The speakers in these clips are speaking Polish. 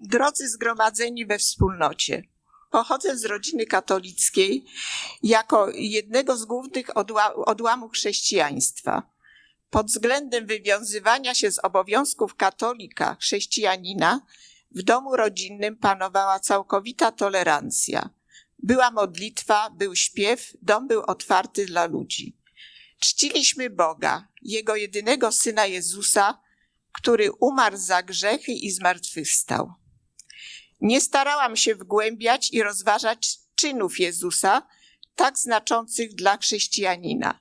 Drodzy zgromadzeni we wspólnocie, pochodzę z rodziny katolickiej jako jednego z głównych odła odłamów chrześcijaństwa. Pod względem wywiązywania się z obowiązków katolika, chrześcijanina, w domu rodzinnym panowała całkowita tolerancja. Była modlitwa, był śpiew, dom był otwarty dla ludzi. Czciliśmy Boga, Jego jedynego Syna Jezusa, który umarł za grzechy i zmartwychwstał. Nie starałam się wgłębiać i rozważać czynów Jezusa, tak znaczących dla chrześcijanina.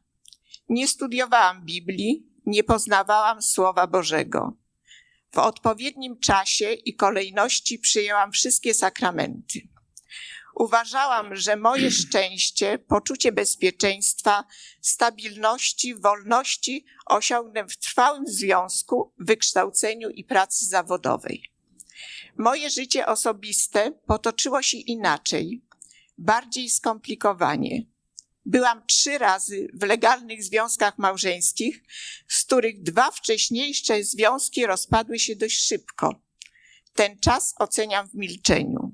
Nie studiowałam Biblii, nie poznawałam Słowa Bożego. W odpowiednim czasie i kolejności przyjęłam wszystkie sakramenty. Uważałam, że moje szczęście, poczucie bezpieczeństwa, stabilności, wolności osiągnę w trwałym związku, wykształceniu i pracy zawodowej. Moje życie osobiste potoczyło się inaczej, bardziej skomplikowanie. Byłam trzy razy w legalnych związkach małżeńskich, z których dwa wcześniejsze związki rozpadły się dość szybko. Ten czas oceniam w milczeniu.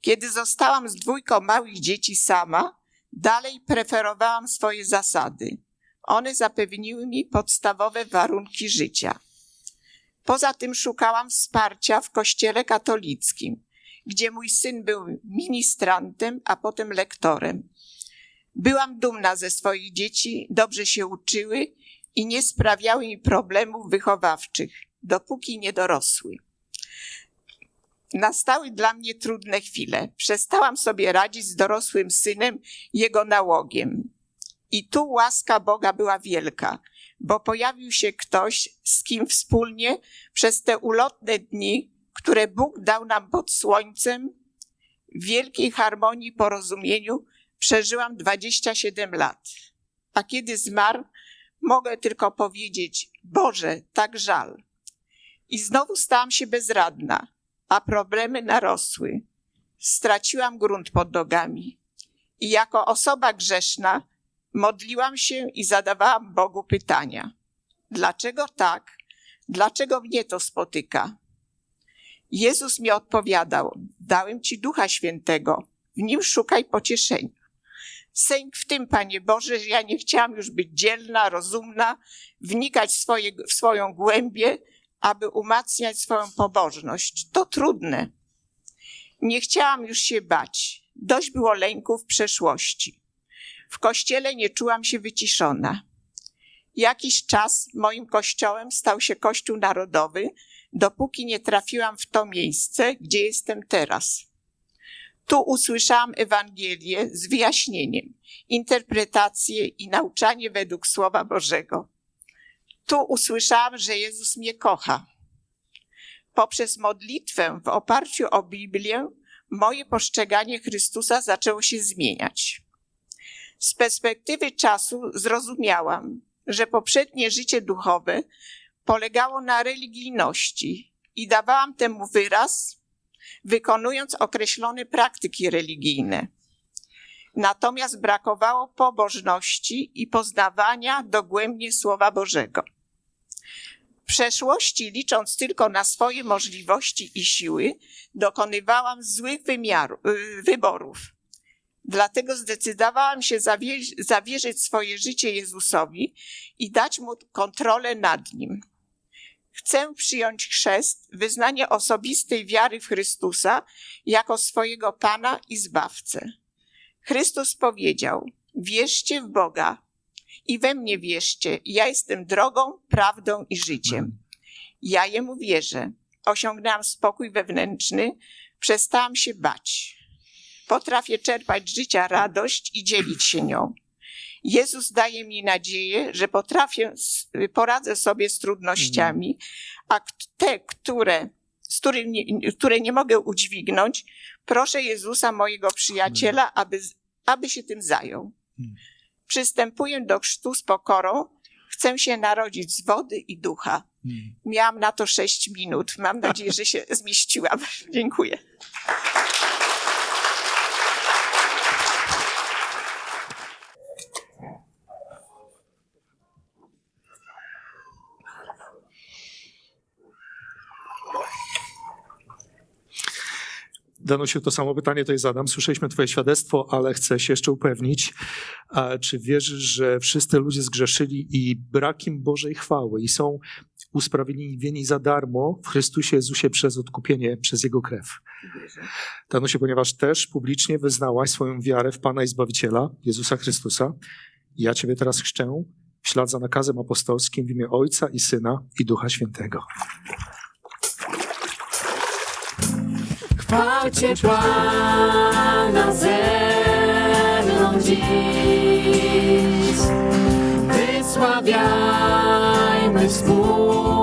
Kiedy zostałam z dwójką małych dzieci sama, dalej preferowałam swoje zasady. One zapewniły mi podstawowe warunki życia. Poza tym szukałam wsparcia w kościele katolickim, gdzie mój syn był ministrantem, a potem lektorem. Byłam dumna ze swoich dzieci, dobrze się uczyły i nie sprawiały mi problemów wychowawczych, dopóki nie dorosły. Nastały dla mnie trudne chwile. Przestałam sobie radzić z dorosłym synem, jego nałogiem. I tu łaska Boga była wielka, bo pojawił się ktoś, z kim wspólnie przez te ulotne dni, które Bóg dał nam pod słońcem, w wielkiej harmonii porozumieniu przeżyłam 27 lat. A kiedy zmarł, mogę tylko powiedzieć: Boże, tak żal. I znowu stałam się bezradna, a problemy narosły. Straciłam grunt pod nogami. I jako osoba grzeszna modliłam się i zadawałam Bogu pytania. Dlaczego tak? Dlaczego mnie to spotyka? Jezus mi odpowiadał: Dałem ci ducha świętego, w nim szukaj pocieszenia. Sęk w tym, Panie Boże, że ja nie chciałam już być dzielna, rozumna, wnikać swoje, w swoją głębię, aby umacniać swoją pobożność. To trudne. Nie chciałam już się bać. Dość było lęków przeszłości. W kościele nie czułam się wyciszona. Jakiś czas moim kościołem stał się Kościół Narodowy, dopóki nie trafiłam w to miejsce, gdzie jestem teraz. Tu usłyszałam Ewangelię z wyjaśnieniem, interpretację i nauczanie według Słowa Bożego. Tu usłyszałam, że Jezus mnie kocha. Poprzez modlitwę w oparciu o Biblię moje postrzeganie Chrystusa zaczęło się zmieniać. Z perspektywy czasu zrozumiałam, że poprzednie życie duchowe polegało na religijności i dawałam temu wyraz, wykonując określone praktyki religijne. Natomiast brakowało pobożności i poznawania dogłębnie Słowa Bożego. W przeszłości, licząc tylko na swoje możliwości i siły, dokonywałam złych wymiaru, y, wyborów. Dlatego zdecydowałam się zawierzyć, swoje życie Jezusowi i dać mu kontrolę nad nim. Chcę przyjąć chrzest, wyznanie osobistej wiary w Chrystusa jako swojego Pana i Zbawcę. Chrystus powiedział: Wierzcie w Boga i we mnie wierzcie. Ja jestem drogą, prawdą i życiem. Ja jemu wierzę. Osiągnęłam spokój wewnętrzny, przestałam się bać. Potrafię czerpać z życia radość i dzielić się nią. Jezus daje mi nadzieję, że potrafię, poradzę sobie z trudnościami, a te, które, z które nie mogę udźwignąć, proszę Jezusa, mojego przyjaciela, aby, aby się tym zajął. Przystępuję do chrztu z pokorą, chcę się narodzić z wody i ducha. Miałam na to sześć minut. Mam nadzieję, że się zmieściłam. Dziękuję. Danusiu, to samo pytanie tutaj zadam. Słyszeliśmy twoje świadectwo, ale chcę się jeszcze upewnić. Czy wierzysz, że wszyscy ludzie zgrzeszyli i brak im Bożej chwały i są usprawiedliwieni za darmo w Chrystusie Jezusie przez odkupienie, przez Jego krew? Danusiu, ponieważ też publicznie wyznałaś swoją wiarę w Pana i Zbawiciela, Jezusa Chrystusa, ja Ciebie teraz chrzczę w ślad za nakazem apostolskim w imię Ojca i Syna i Ducha Świętego. Chwalcie Pana ze mną dziś. Wysławiajmy wspólnie